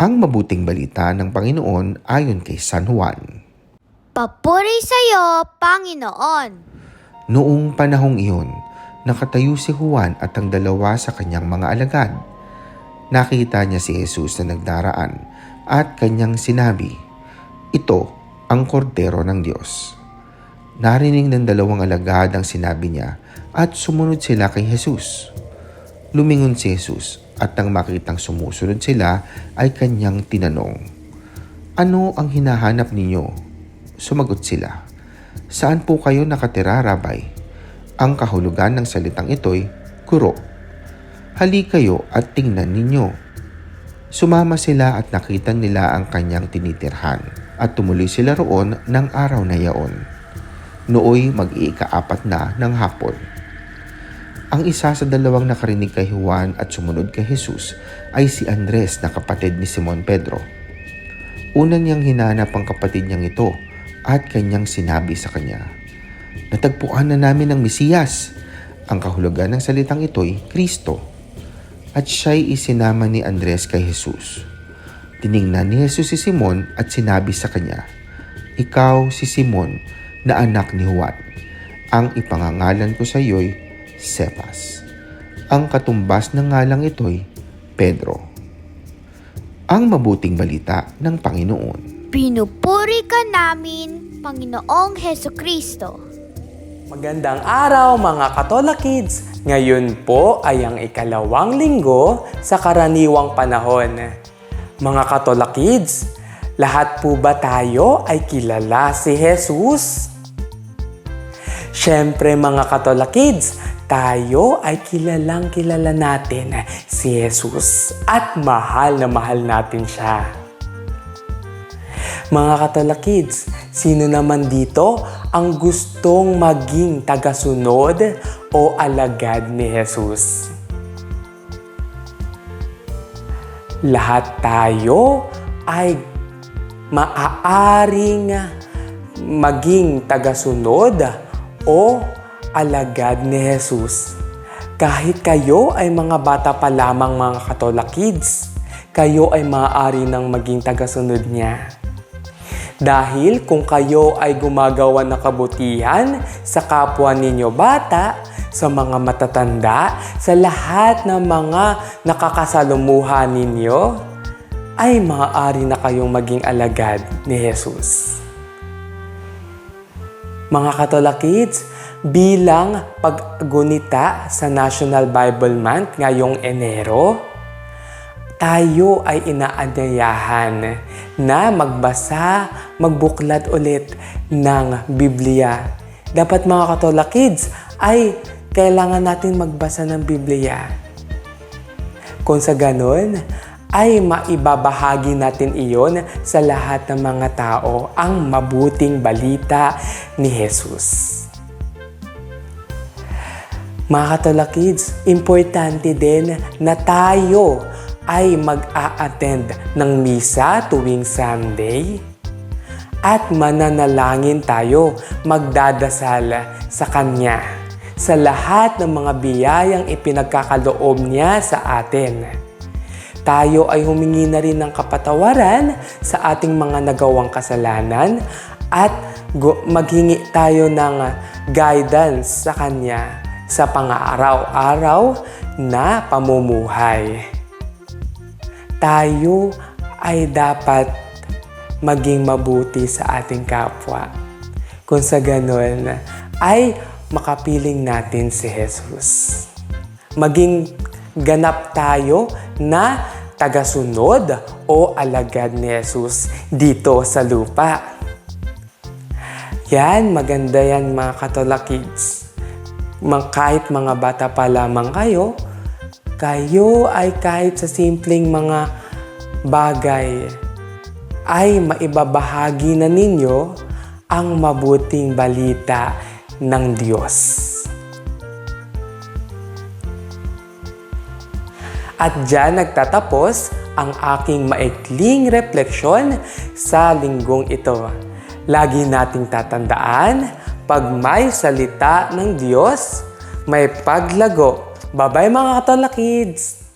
Ang mabuting balita ng Panginoon ayon kay San Juan. Papuri sa iyo, Panginoon. Noong panahong iyon, nakatayo si Juan at ang dalawa sa kanyang mga alagad. Nakita niya si Jesus na nagdaraan at kanyang sinabi, Ito ang kordero ng Diyos. Narinig ng dalawang alagad ang sinabi niya at sumunod sila kay Jesus. Lumingon si Jesus at nang makitang sumusunod sila ay kanyang tinanong, Ano ang hinahanap ninyo? Sumagot sila, Saan po kayo nakatira, Rabay? Ang kahulugan ng salitang ito'y kuro. Hali kayo at tingnan ninyo. Sumama sila at nakita nila ang kanyang tinitirhan at tumuloy sila roon ng araw na yaon. Nooy mag-iikaapat na ng hapon. Ang isa sa dalawang nakarinig kay Juan at sumunod kay Jesus ay si Andres na kapatid ni Simon Pedro. Una niyang hinanap ang kapatid niyang ito at kanyang sinabi sa kanya, Natagpuan na namin ang Mesiyas. Ang kahulugan ng salitang ito'y Kristo. At siya'y isinama ni Andres kay Jesus. Tiningnan ni Jesus si Simon at sinabi sa kanya, Ikaw si Simon na anak ni Juan. Ang ipangangalan ko sa iyo'y Cephas. Ang katumbas ng ngalang ito'y Pedro. Ang mabuting balita ng Panginoon. Pinupuri ka namin, Panginoong Heso Kristo. Magandang araw mga Katola Kids! Ngayon po ay ang ikalawang linggo sa karaniwang panahon. Mga Katola Kids, lahat po ba tayo ay kilala si Jesus? Siyempre mga Katola Kids, tayo ay kilalang kilala natin si Jesus at mahal na mahal natin siya. Mga Katola Kids, sino naman dito ang gustong maging tagasunod o alagad ni Jesus? Lahat tayo ay maaaring maging tagasunod o alagad ni Jesus. Kahit kayo ay mga bata pa lamang mga Katola Kids, kayo ay maaari nang maging tagasunod niya. Dahil kung kayo ay gumagawa ng kabutihan sa kapwa ninyo bata, sa mga matatanda, sa lahat ng mga nakakasalumuha ninyo, ay maaari na kayong maging alagad ni Jesus. Mga Katola Kids, bilang paggunita sa National Bible Month ngayong Enero, tayo ay inaanyayahan na magbasa, magbuklat ulit ng Biblia. Dapat mga Katola Kids ay kailangan natin magbasa ng Biblia. Kung sa ganun, ay maibabahagi natin iyon sa lahat ng mga tao ang mabuting balita ni Jesus. Mga Katola Kids, importante din na tayo ay mag-a-attend ng misa tuwing Sunday at mananalangin tayo, magdadasal sa Kanya sa lahat ng mga biyayang ipinagkakaloob niya sa atin. Tayo ay humingi na rin ng kapatawaran sa ating mga nagawang kasalanan at maghingi tayo ng guidance sa Kanya sa pang-araw-araw na pamumuhay. Tayo ay dapat maging mabuti sa ating kapwa. Kung sa ganun, ay makapiling natin si Jesus. Maging ganap tayo na tagasunod o alagad ni Jesus dito sa lupa. Yan, maganda yan mga Katola Kids. Kahit mga bata pa lamang kayo, kayo ay kahit sa simpleng mga bagay ay maibabahagi na ninyo ang mabuting balita ng Diyos. At dyan nagtatapos ang aking maikling refleksyon sa linggong ito. Lagi nating tatandaan, pag may salita ng Diyos, may paglago. Bye-bye mga Katola Kids!